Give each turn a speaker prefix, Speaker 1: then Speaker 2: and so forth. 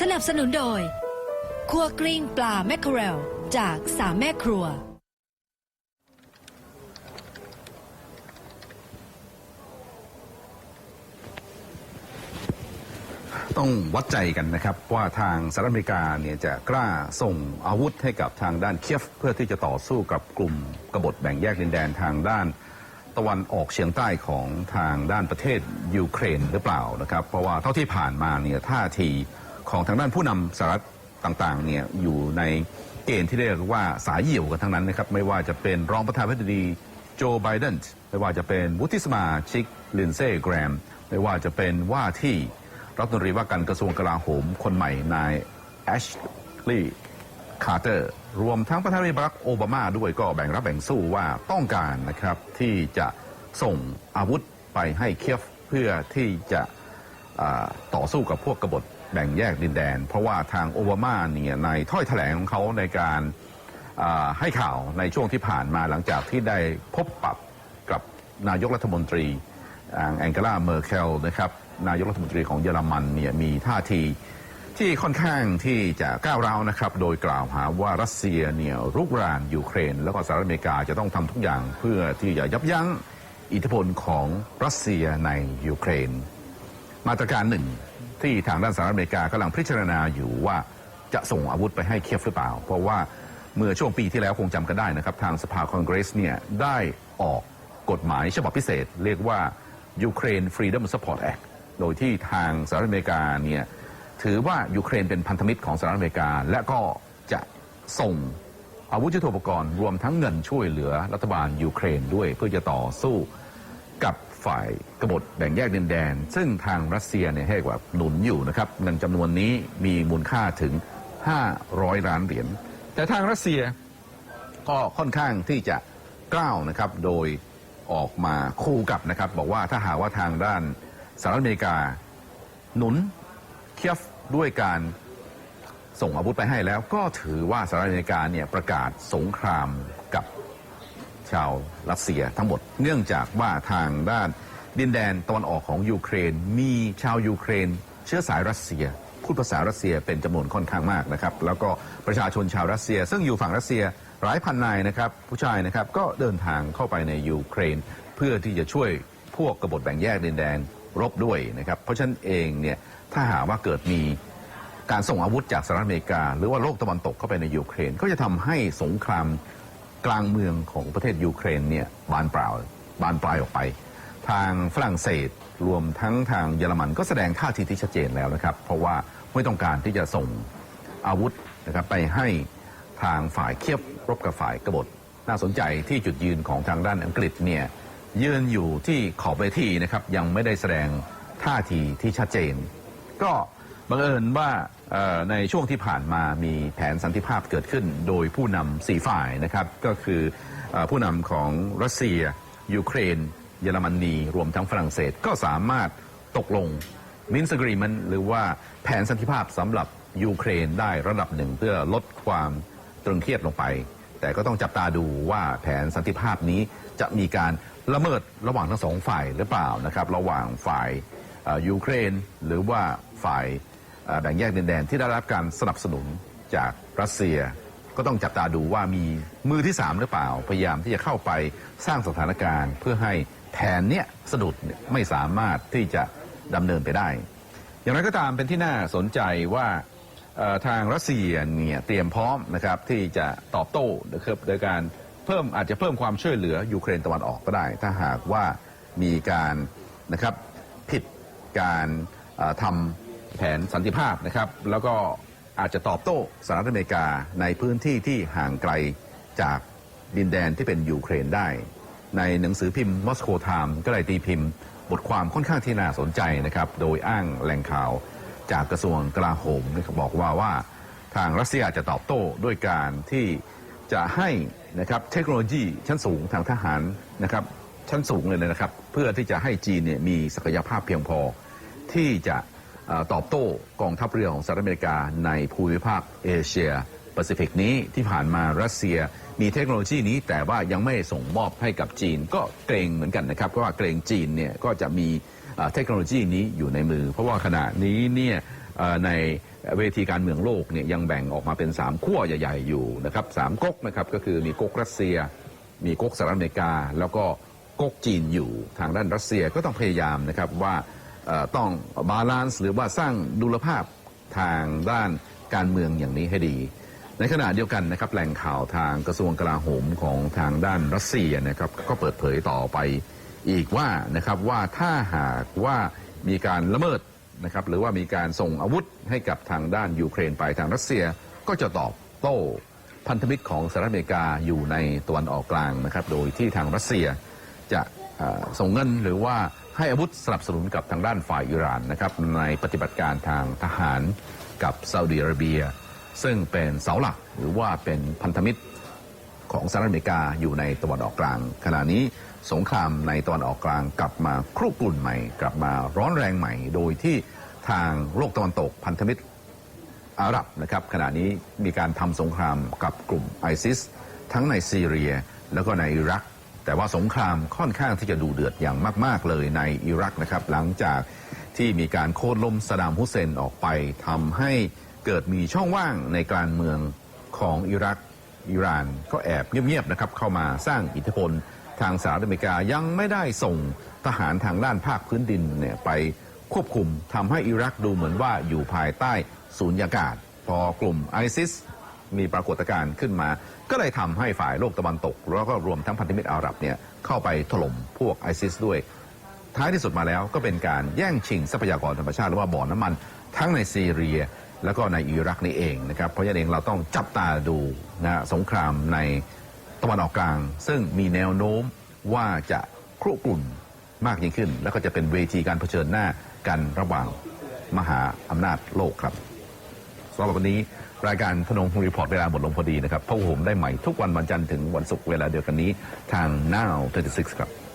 Speaker 1: สนับสนุนโดย ครัวกลิ้งปลาแมคเคอเรล จากสามแม่ครัว
Speaker 2: ต้องวัดใจกันนะครับ ว่าทางสหรัฐอเมริกาเนี่ยจะกล้าส่งอาวุธให้กับทางด้านเคียฟ เพื่อที่จะต่อสู้กับกลุ่มกบฏแบ่งแยกดินแดนทางด้าน ตะวันออกเฉียงใต้ของทางด้านประเทศยูเครนหรือเปล่านะครับ เพราะว่าเท่าที่ผ่านมาเนี่ยท่าทีของทางด้านผู้นำสหรัฐต่างๆเนี่ยอยู่ในเกณฑ์ที่เรียกว่าสายเหี่ยวกันทั้งนั้นนะครับไม่ว่าจะเป็นรองประธานาธิบดีโจไบเดนไม่ว่าจะเป็นวุฒิสมาชิกลินเซ่แกรม ไม่ว่าจะเป็นว่าที่ รัฐมนตรีว่าการกระทรวงกลาโหมคนใหม่นายแอชลีย์คาร์เตอร์ รวมทั้งประธานาธิบดีบารักโอบามาด้วยก็แบ่งรับแบ่งสู้ว่าต้องการนะครับที่จะส่งอาวุธไปให้เคียฟเพื่อที่จะต่อสู้กับพวกกบฏแบ่งแยกดินแดน เพราะว่าทางโอบามาเนี่ยในถ้อยแถลงของเขาในการาให้ข่าวในช่วงที่ผ่านมาหลังจากที่ได้พบปรับกับนายกรัฐมนตรีแองเกลาเมอร์เคลนะครับ นายกรัฐมนตรีของเยอรมันเนี่ยมีท่าทีที่ค่อนข้างที่จะก้าวร้าวนะครับ โดยกล่าวหาว่ารัสเซียเนี่ยรุกรานยูเครน แล้วก็สหรัฐอเมริกาจะต้องทำทุกอย่างเพื่อที่จะยับยั้งอิทธิพลของรัสเซียในยูเครน มาตรการหนึ่งที่ทางด้านสหรัฐอเมริกากำลังพิจารณาอยู่ว่าจะส่งอาวุธไปให้เคียฟหรือเปล่า เพราะว่าเมื่อช่วงปีที่แล้วคงจำกันได้นะครับ ทางสภาคองเกรสเนี่ยได้ออกกฎหมายฉบับพิเศษ เรียกว่า Ukraine Freedom Support Act โดยที่ทางสหรัฐอเมริกาเนี่ยถือว่ายูเครนเป็นพันธมิตรของสหรัฐอเมริกา และก็จะส่งอาวุธยุทโธปกรณ์รวมทั้งเงินช่วยเหลือรัฐบาลยูเครนด้วยเพื่อจะต่อสู้กับฝ่ายกบฏแบ่งแยกดินแดน ซึ่งทางรัสเซียเนี่ยให้กว่าหนุนอยู่นะครับเงินจำนวนนี้มีมูลค่าถึง 500 ล้านเหรียญแต่ทางรัสเซียก็ค่อนข้างที่จะกล้าวนะครับโดยออกมาคู่กับนะครับ บอกว่าถ้าหากว่าทางด้าน สหรัฐอเมริกา หนุนเคียฟด้วยการส่งอาวุธไปให้แล้ว ก็ถือว่าสหรัฐอเมริกาเนี่ยประกาศสงครามกับชาวรัสเซียทั้งหมด เนื่องจากว่าทางด้านดินแดนตะวันออกของยูเครน มีชาวยูเครน เชื้อสายรัสเซีย พูดภาษารัสเซียเป็นจำนวนค่อนข้างมากนะครับ แล้วก็ประชาชนชาวรัสเซีย ซึ่งอยู่ฝั่งรัสเซียหลายพันนายนะครับ ผู้ชายนะครับก็เดินทางเข้าไปในยูเครน เพื่อที่จะช่วยพวกกบฏแบ่งแยกดินแดน รบด้วยนะครับ เพราะฉะนั้นเองเนี่ยถ้าหากว่าเกิดมีการส่งอาวุธจากสหรัฐอเมริกา หรือว่าโลกตะวันตกเข้าไปในยูเครน ก็จะทำให้สงครามกลางเมืองของประเทศยูเครนเนี่ยบานเปล่าบานปลายออกไป ทางฝรั่งเศสรวมทั้งทางเยอรมันก็แสดงท่าทีที่ชัดเจนแล้วนะครับ เพราะว่าไม่ต้องการที่จะส่งอาวุธนะครับไปให้ทางฝ่ายเคียบรบกับฝ่ายกบฏน่าสนใจที่จุดยืนของทางด้านอังกฤษเนี่ย ยืนอยู่ที่ขอบเวทีนะครับ ยังไม่ได้แสดงท่าทีที่ชัดเจน ก็บังเอิญว่าในช่วงที่ผ่านมามีแผนสันติภาพเกิดขึ้น โดยผู้นำสี่ฝ่ายนะครับ ก็คืออผู้นำของรัสเซีย ยูเครน เยอรมนีรวมทั้งฝรั่งเศสก็สามารถตกลงมินสกรีมันหรือว่าแผนสันติภาพสำหรับยูเครนได้ระดับหนึ่งเพื่อลดความตรึงเครียดลงไป แต่ก็ต้องจับตาดูว่าแผนสันติภาพนี้จะมีการละเมิดระหว่างทั้งสองฝ่ายหรือเปล่านะครับ ระหว่างฝ่ายยูเครน หรือว่าฝ่ายแบ่งแยกดินแดนที่ได้รับการสนับสนุนจากรัสเซีย ก็ต้องจับตาดูว่ามีมือที่สามหรือเปล่า พยายามที่จะเข้าไปสร้างสถานการณ์ เพื่อให้แผนเนี้ยสะดุดไม่สามารถที่จะดำเนินไปได้ อย่างไรก็ตามเป็นที่น่าสนใจว่าทางรัสเซียเนี่ยเตรียมพร้อมนะครับที่จะตอบโต้นะครับโดยการ เพิ่มอาจจะเพิ่มความช่วยเหลือยูเครนตะวันออกก็ได้ ถ้าหากว่ามีการนะครับผิดการเอ่อทำแผนสันติภาพนะครับ แล้วก็อาจจะตอบโต้สหรัฐอเมริกาในพื้นที่ที่ห่างไกลจากดินแดนที่เป็นยูเครนได้ ในหนังสือพิมพ์มอสโกไทม์ก็เลยตีพิมพ์ บทความค่อนข้างที่น่าสนใจนะครับ โดยอ้างแหล่งข่าวจากกระทรวงกลาโหมนะครับบอกว่าว่าทางรัสเซียจะตอบโต้ด้วยการที่ จะให้นะครับเทคโนโลยีชั้นสูงทางทหารนะครับชั้นสูงเลยนะครับ เพื่อที่จะให้จีนเนี่ยมีศักยภาพเพียงพอ ที่จะอตอบโต้กองทัพเรือของสหรัฐอเมริกาในภูมิภาคเอเชียแปซิฟิกนี้ที่ผ่านมารัสเซียมีเทคโนโลยีนี้แต่ว่ายังไม่ส่งมอบให้กับจีนก็เกรงเหมือนกันนะครับ เพราะว่าเกรงจีนเนี่ยก็จะมีเทคโนโลยีนี้อยู่ในมือ เพราะว่าขณะนี้เนี่ย ในเวทีการเมืองโลกเนี่ยยังแบ่งออกมาเป็น 3 ขั้วใหญ่ ๆ อยู่นะครับสามก๊กนะครับก็คือมีก๊กรัสเซีย มีก๊กสหรัฐอเมริกา แล้วก็ก๊กจีนอยู่ทางด้านรัสเซียก็ต้องพยายามนะครับว่าต้องบาลานซ์หรือว่าสร้างดุลภาพทางด้านการเมืองอย่างนี้ให้ดี ในขณะเดียวกันนะครับแหล่งข่าวทางกระทรวงกลาโหมของทางด้านรัสเซียนะครับก็เปิดเผยต่อไปอีกว่านะครับว่าถ้าหากว่ามีการละเมิด นะครับหรือว่ามีการส่งอาวุธให้กับทางด้านยูเครนไปทางรัสเซียก็จะตอบโต้พันธมิตรของสหรัฐอเมริกาอยู่ในตะวันออกกลางนะครับโดยที่ทางรัสเซียจะส่งเงินหรือว่าให้อาวุธสนับสนุนกับทางด้านฝ่ายอิหร่านนะครับในปฏิบัติการทางทหารกับซาอุดิอาระเบีย ซึ่งเป็นเสาหลักหรือว่าเป็นพันธมิตร ของสหรัฐอเมริกาอยู่ในตะวันออกกลาง ขณะนี้สงครามในตะวันออกกลางกลับมาครุกรุ่นใหม่ กลับมาร้อนแรงใหม่ โดยที่ทางโลกตะวันตกพันธมิตรอาหรับนะครับขณะนี้มีการทำสงครามกับกลุ่มไอซิสทั้งในซีเรียแล้วก็ในอิรัก แต่ว่าสงครามค่อนข้างที่จะดูเดือดอย่างมาก ๆ เลยในอิรักนะครับหลังจากที่มีการโค่นล้มสดามฮุเซนออกไปทำให้เกิดมีช่องว่างในการเมืองของอิรัก อิหร่านก็แอบเงียบๆนะครับเข้ามาสร้างอิทธิพลทางสหรัฐอเมริกายังไม่ได้ส่งทหารทางด้านภาคพื้นดินเนี่ยไปควบคุมทำให้อิรักดูเหมือนว่าอยู่ภายใต้ศูนยากาศ พอกลุ่มไอซิสมีปรากฏการณ์ขึ้นมา ก็เลยทำให้ฝ่ายโลกตะวันตก แล้วก็รวมทั้งพันธมิตรอาหรับเนี่ยเข้าไปถล่มพวกไอซิสด้วย ท้ายที่สุดมาแล้วก็เป็นการแย่งชิงทรัพยากรธรรมชาติหรือว่าบ่อน้ำมัน ทั้งในซีเรีย แล้วก็ในอิรักนี่เองนะครับเพราะฉะนั้นเองเราต้องจับตาดูนะสงครามในตะวันออกกลาง ซึ่งมีแนวโน้มว่าจะครุกรุ่นมากยิ่งขึ้น แล้วก็จะเป็นเวทีการเผชิญหน้ากันระหว่างมหาอำนาจโลกครับสำหรับวันนี้รายการพนงรีพอร์ตเวลาหมดลงพอดีนะครับพบผมได้ใหม่ทุกวันวันจันทร์ถึงวันศุกร์เวลาเดียวกันนี้ทาง Now 36 ครับ